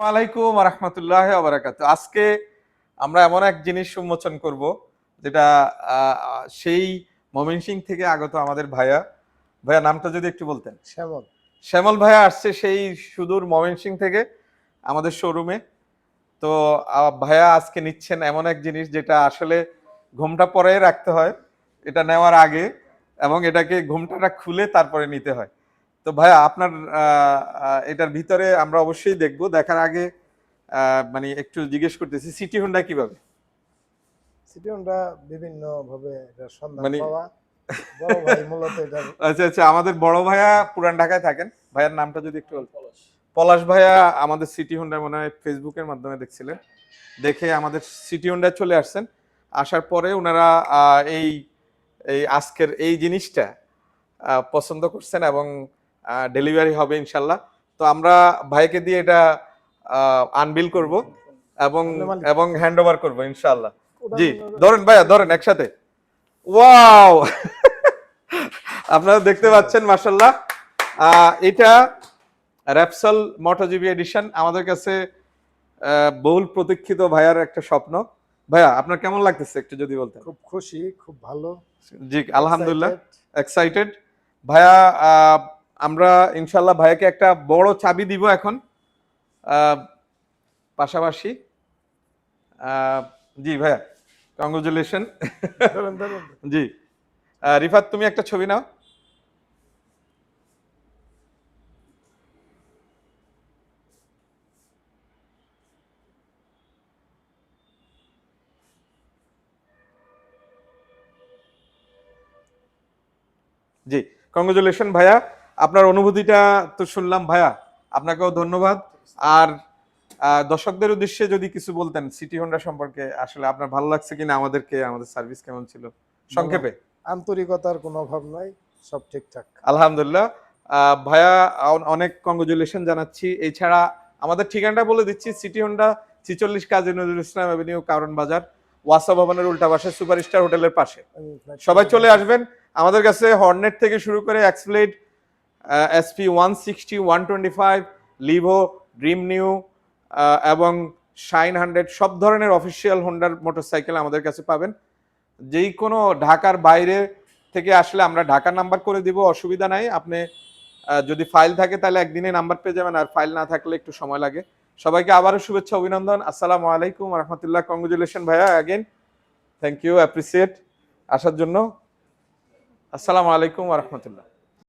আলাইকুম রহমতুল্লাহ আবরাকাত আজকে আমরা এমন এক জিনিস উন্মোচন করব যেটা সেই ময়মনসিং থেকে আগত আমাদের ভাইয়া। ভাইয়া নামটা যদি একটু বলতেন। শ্যামল। শ্যামল ভাইয়া আসছে সেই সুদূর মমিন সিং থেকে আমাদের শোরুমে তো ভাইয়া আজকে নিচ্ছেন এমন এক জিনিস যেটা আসলে ঘুমটা পরে রাখতে হয়। এটা নেওয়ার আগে এবং এটাকে ঘুমটাটা খুলে তারপরে নিতে হয়। তো ভাইয়া আপনার এটার ভিতরে আমরা অবশ্যই দেখব। দেখার আগে মানে একটু জিজ্ঞেস করতেছি সিটি হোন্ডা কীভাবে? সিটি হোন্ডা বিভিন্ন ভাবে এটার সন্ধান মানে- পাওয়া। বড় ভাই মূলত এটা আচ্ছা আচ্ছা আমাদের বড় ভাইয়া পুরান ঢাকায় থাকেন। ভাইয়ার নামটা যদি একটু বলতেন। পলাশ ভাইয়া আমাদের সিটি হোন্ডা মনে হয় ফেসবুকের মাধ্যমে দেখছিলেন। দেখে আমাদের সিটি হোন্ডা চলে আসছেন। আসার পরে ওনারা এই এই আজকের এই জিনিসটা পছন্দ করছেন এবং ডেলিভারি হবে ইনশাল্লাহ। তো আমরা ভাইকে দিয়ে এটা আনবিল করব এবং এবং হ্যান্ড ওভার করব ইনশাল্লাহ। জি ধরেন ভাইয়া ধরেন একসাথে। ওয়াও! আপনারা দেখতে পাচ্ছেন মাসাল্লাহ এটা র্যাপসল মোটোজিবি এডিশন আমাদের কাছে বহুল প্রতীক্ষিত ভাইয়ার একটা স্বপ্ন। ভাইয়া আপনার কেমন লাগতেছে একটু যদি বলতেন? খুব খুশি খুব ভালো। জি আলহামদুলিল্লাহ। এক্সাইটেড ভাইয়া আহ, আমরা ইনশাল্লাহ ভাইয়াকে একটা বড় চাবি দিব এখন। পাশাপাশি। জি ভাইয়া কংগ্রেচুলেশন জি। রিফাত তুমি একটা ছবি নাও। জি কংগ্রেচুলেশন ভাইয়া। আপনার অনুভূতিটা তো শুনলাম ভাইয়া আপনাকেও ধন্যবাদ। আর দর্শকদের উদ্দেশ্যে যদি কিছু বলতেন সিটি হোন্ডা সম্পর্কে আসলে আপনার ভালো লাগছে কিনা আমাদেরকে আমাদের সার্ভিস কেমন ছিল? সংক্ষেপে। আন্তরিকতার কোনো অভাব নাই সব ঠিকঠাক। আলহামদুলিল্লাহ। ভাইয়া অনেক কংগ্রেচুলেশন জানাচ্ছি। এছাড়া আমাদের ঠিকানাটা বলে দিচ্ছি সিটি হোন্ডা ছিচল্লিশ কাজী নজরুল ইসলাম অ্যাভিনিউ কারণ বাজার ওয়াসা ভবনের উল্টা পাশে সুপার স্টার হোটেলের পাশে। সবাই চলে আসবেন। আমাদের কাছে হর্নেট থেকে শুরু করে X Blade SP one sixty one twenty five Livo Dream new এবং শাইন হান্ড্রেড সব ধরনের অফিসিয়াল হোন্ডার মোটরসাইকেল আমাদের কাছে পাবেন। যেই কোনো ঢাকার বাইরে থেকে আসলে আমরা ঢাকার নাম্বার করে দিব, অসুবিধা নাই। আপনি যদি ফাইল থাকে তাহলে একদিনে নাম্বার পেয়ে যাবেন, আর ফাইল না থাকলে একটু সময় লাগে। সবাইকে আবারও শুভেচ্ছা, অভিনন্দন। আসসালামু আলাইকুম রহমতুল্লাহ। কংগ্রেচুলেশন ভাইয়া অ্যাগেন থ্যাংক ইউ অ্যাপ্রিসিয়েট আসার জন্য। আসসালামু আলাইকুম রহমতুল্লাহ।